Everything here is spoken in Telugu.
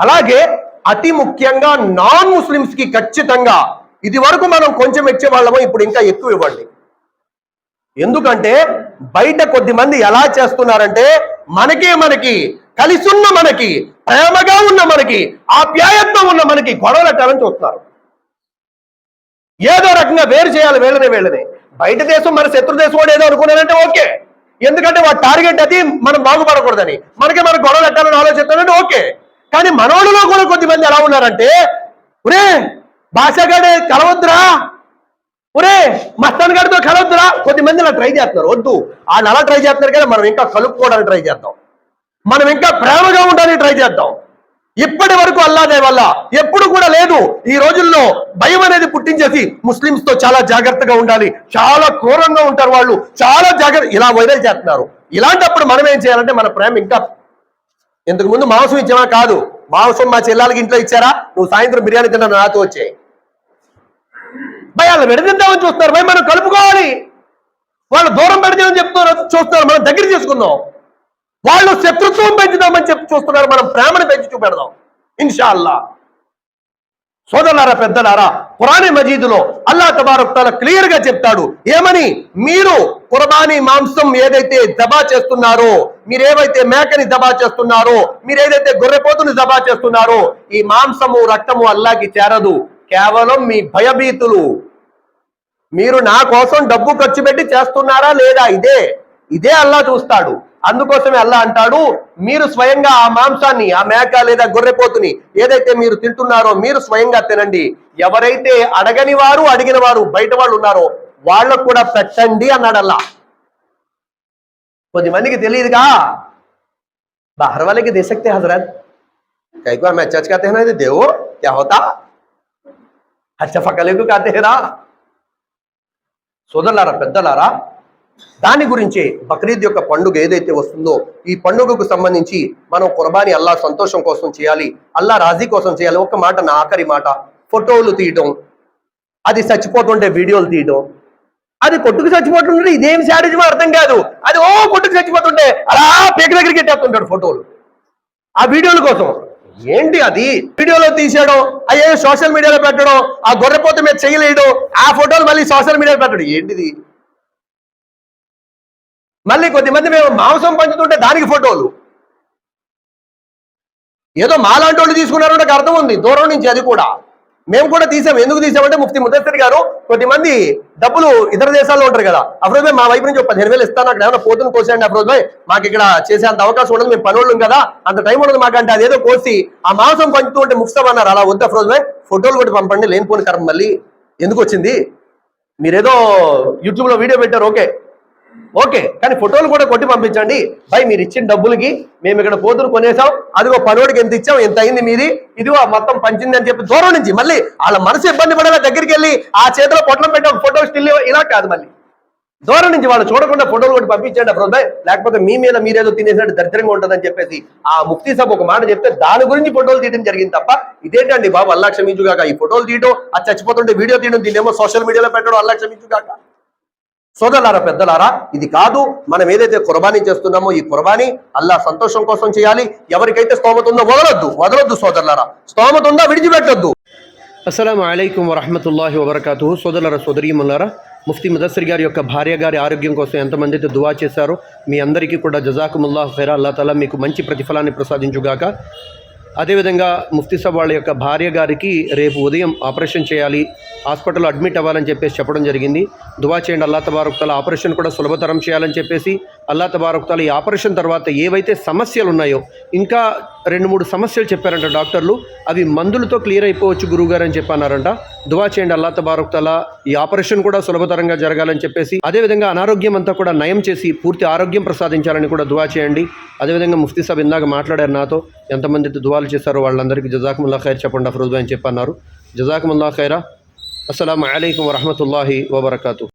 అలాగే అతి ముఖ్యంగా నాన్ ముస్లిమ్స్కి ఖచ్చితంగా ఇది వరకు మనం కొంచెం ఇచ్చే వాళ్ళము ఇప్పుడు ఇంకా ఎక్కువ ఇవ్వండి. ఎందుకంటే బయట కొద్ది మంది ఎలా చేస్తున్నారంటే మనకే మనకి కలిసున్న మనకి ప్రేమగా ఉన్న మనకి ఆప్యాయత్వం ఉన్న మనకి గొడవలెట్టాలని చూస్తున్నారు. ఏదో రకంగా వేరు చేయాలి వీళ్ళని వీళ్ళని. బయట దేశం మన శత్రు దేశం వాడు ఏదో అనుకున్నారంటే ఓకే. ఎందుకంటే వాడు టార్గెట్ అది మనం బాగుపడకూడదని. మనకి మనకు గొడవలు ఎట్టాలని ఆలోచిస్తానంటే ఓకే. కానీ మనోళ్ళలో కూడా కొద్దిమంది ఎలా ఉన్నారంటే ఒరే భాషగాడే కలవద్దురా ఒరే మస్తాన్ గారితో కలవద్దురా కొద్దిమంది ఇలా ట్రై చేస్తున్నారు. వద్దు వాళ్ళు అలా ట్రై చేస్తున్నారు కానీ మనం ఇంకా కలుపుకోవడానికి ట్రై చేద్దాం. మనం ఇంకా ప్రేమగా ఉండడానికి ట్రై చేద్దాం. ఇప్పటి వరకు అల్లాదే వల్ల ఎప్పుడు కూడా లేదు. ఈ రోజుల్లో భయం అనేది పుట్టించేసి ముస్లిమ్స్తో చాలా జాగ్రత్తగా ఉండాలి. చాలా క్రూరంగా ఉంటారు వాళ్ళు. చాలా జాగ్రత్త ఇలా వైరల్ చేస్తున్నారు. ఇలాంటప్పుడు మనం ఏం చేయాలంటే మన ప్రేమ ఇంకా ఇంతకు ముందు మాంసం ఇచ్చామా కాదు. మాంసం మా చెల్లాలకి ఇంట్లో ఇచ్చారా? నువ్వు సాయంత్రం బిర్యానీ తిన్నా నాతో వచ్చాయి భయ వాళ్ళు విడదిద్దామని చూస్తున్నారు. భయ మనం కలుపుకోవాలి. వాళ్ళు దూరం పెడదామని చెప్తున్నారు? చూస్తున్నారు. మనం దగ్గర చేసుకుందాం వాళ్ళు శత్రుత్వం పెంచుదామని చెప్పి చూస్తున్నారు. మనం ప్రేమను పెంచి చూపెడదాం. ఇన్షాల్లా. సోదరులారా పెద్దలారా పురాణి మజీదులో అల్లా తబారక్ తాలా క్లియర్గా చెప్తాడు. ఏమని? మీరు కుర్బానీ మాంసం ఏదైతే దబా చేస్తున్నారో మీరేవైతే మేకని దబా చేస్తున్నారో మీరు ఏదైతే గొర్రెపోతుని దబా చేస్తున్నారో ఈ మాంసము రక్తము అల్లాకి చేరదు. కేవలం మీ భయభీతులు. మీరు నా కోసం డబ్బు ఖర్చు పెట్టి చేస్తున్నారా లేదా? ఇదే ఇదే అల్లా చూస్తాడు అందుకోసమే అల్లా అంటాడు మీరు స్వయంగా ఆ మాంసాన్ని ఆ మేక లేదా గొర్రెపోతుని ఏదైతే మీరు తింటున్నారో మీరు స్వయంగా తినండి ఎవరైతే అడగని వారు అడిగిన వారు బయట వాళ్ళు ఉన్నారో వాళ్ళకు కూడా పెట్టండి అన్నాడు అల్లా కొద్ది మందికి తెలియదుగా बाहर वाले के दे सकते हैं हजरत कई को हम अच्छा कहते हैं ना देव क्या होता अच्छा फकले को कहते हैं ना సోదరులారా పెద్దలారా దాని గురించే బక్రీద్ యొక్క పండుగ ఏదైతే వస్తుందో ఈ పండుగకు సంబంధించి మనం కుర్బానీ అల్లా సంతోషం కోసం చేయాలి అల్లా రాజీ కోసం చేయాలి. ఒక మాట నా ఆఖరి మాట. ఫోటోలు తీయటం అది చచ్చిపోతుంటే వీడియోలు తీయటం అది కొట్టుకు చచ్చిపోతుంటే ఇదేం శాడిజమో అర్థం కాదు. అది ఓ కొట్టుకు చచ్చిపోతుంటే అలా పేక దగ్గరికి ఎట్టేస్తుంటాడు ఫోటోలు. ఆ వీడియోల కోసం. ఏంటి అది? వీడియోలో తీసేయడం అయ్యే సోషల్ మీడియాలో పెట్టడం ఆ గొర్రెపోత మీద చేయలేయడం ఆ ఫోటోలు మళ్ళీ సోషల్ మీడియాలో పెట్టడం. ఏంటిది? మళ్ళీ కొద్దిమంది మేము మాంసం పంచుతుంటే దానికి ఫోటోలు. ఏదో మాలాంటి వాళ్ళు తీసుకున్నారు నాకు అర్థం ఉంది దూరం నుంచి అది కూడా. మేము కూడా తీసాం ఎందుకు తీసామంటే ముఫ్తి ముదస్సరి గారు కొద్దిమంది డబ్బులు ఇతర దేశాల్లో ఉంటారు కదా. అఫ్రోజ్ భాయ్ మా వైపు నుంచి ఒక పదిహేను వేలు ఇస్తాను అక్కడ ఏమైనా పోతుని కోసేయండి అఫ్రోజ్ భాయ్. మాకు ఇక్కడ చేసేంత అవకాశం ఉండదు మేము పనులు కదా. అంత టైం ఉండదు మాకంటే అదేదో కోసి ఆ మాంసం పంచుతూ ఉంటే ముక్స్తామన్నారు అలా వద్దు అఫ్రోజ్ భాయ్. ఫోటోలు కూడా పంపండి లేనిపోని కర్మ మళ్ళీ. ఎందుకు వచ్చింది? మీరేదో యూట్యూబ్లో వీడియో పెట్టారు ఓకే. ఓకే కానీ ఫోటోలు కూడా కొట్టి పంపించండి. భయ్ మీరు ఇచ్చిన డబ్బులకి మేము ఇక్కడ పోతులు కొనేసాం అదిగో పనోడికి ఎంత ఇచ్చాం ఎంత అయింది మీది? ఇదిగో మొత్తం పంచింది అని చెప్పి దూరం నుంచి మళ్ళీ వాళ్ళ మనసు ఇబ్బంది పడేలా దగ్గరికి వెళ్ళి ఆ చేతిలో పొట్లం పెట్టాం. ఫోటో స్టిల్ ఇలా కాదు మళ్ళీ. దూరం నుంచి వాళ్ళు చూడకుండా ఫోటోలు కూడా పంపించండి అప్పుడు. లేకపోతే మీ మీద మీరేదో తినేసినట్టు దరిద్రంగా ఉంటుందని చెప్పేసి ఆ ముక్తి సభ ఒక మాట చెప్తే దాని గురించి ఫోటోలు తీయడం జరిగింది తప్ప ఇదేంటండి బాబు? అల్లా క్షమించుగాక ఈ ఫోటోలు తీయడం ఆ చచ్చిపోతుంటే వీడియో తీయడం దీన్నేమో సోషల్ మీడియాలో పెట్టడం అల్లా క్షమించుగాక సోదరులారా పెద్దలారా ఇది కాదు. మనం ఏదైతే కుర్బానీ చేస్తున్నామో ఈ కుర్బానీ అల్లా సంతోషం కోసం చేయాలి. ఎవరికైతే స్తోమత ఉందో వదలొద్దు. వదలొద్దు సోదరులారా. స్తోమత ఉందా విడిచిపెట్టొద్దు. అస్సలం అయికం వరహమతుల్లాహి వబర్కాతు. సోదరుల సోదరీములారా ముఫ్తీ ముదస్సిర్ గారి యొక్క భార్య గారి ఆరోగ్యం కోసం ఎంతమంది అయితే దువా చేశారో మీ అందరికీ కూడా జజాకుముల్లాహ్ ఖైరా. అల్లా తలా మీకు మంచి ప్రతిఫలాన్ని ప్రసాదించుగాక. అదేవిధంగా ముఫ్తీ సాబ్ వాళ్ళ యొక్క భార్య గారికి రేపు ఉదయం ఆపరేషన్ చేయాలి హాస్పిటల్లో అడ్మిట్ అవ్వాలని చెప్పేసి చెప్పడం జరిగింది. దువా చేయండి అల్లా తబారుక్తాల ఆపరేషన్ కూడా సులభతరం చేయాలని చెప్పేసి అల్లా తబారకుతాల ఈ ఆపరేషన్ తర్వాత ఏవైతే సమస్యలు ఉన్నాయో ఇంకా రెండు మూడు సమస్యలు చెప్పారంట డాక్టర్లు అవి మందులతో క్లియర్ అయిపోవచ్చు గురువుగారు అని చెప్పన్నారంట. దువా చేయండి అల్లా తబారకుతాల ఈ ఆపరేషన్ కూడా సులభతరంగా జరగాలని చెప్పేసి అదేవిధంగా అనారోగ్యం అంతా కూడా నయం చేసి పూర్తి ఆరోగ్యం ప్రసాదించాలని కూడా దువా చేయండి. అదేవిధంగా ముఫ్తీ సాబ్ ఇందాక మాట్లాడారు నాతో ఎంతమంది దువాలు చేశారో వాళ్ళందరికీ జజాకుముల్లా ఖైర్ చెప్పండి అఫరోజ్ అని చెప్పన్నారు. జజాకుముల్లా ఖైరా. అస్సలం అయికం వరహమతుల్లాహి వబర్కాతు.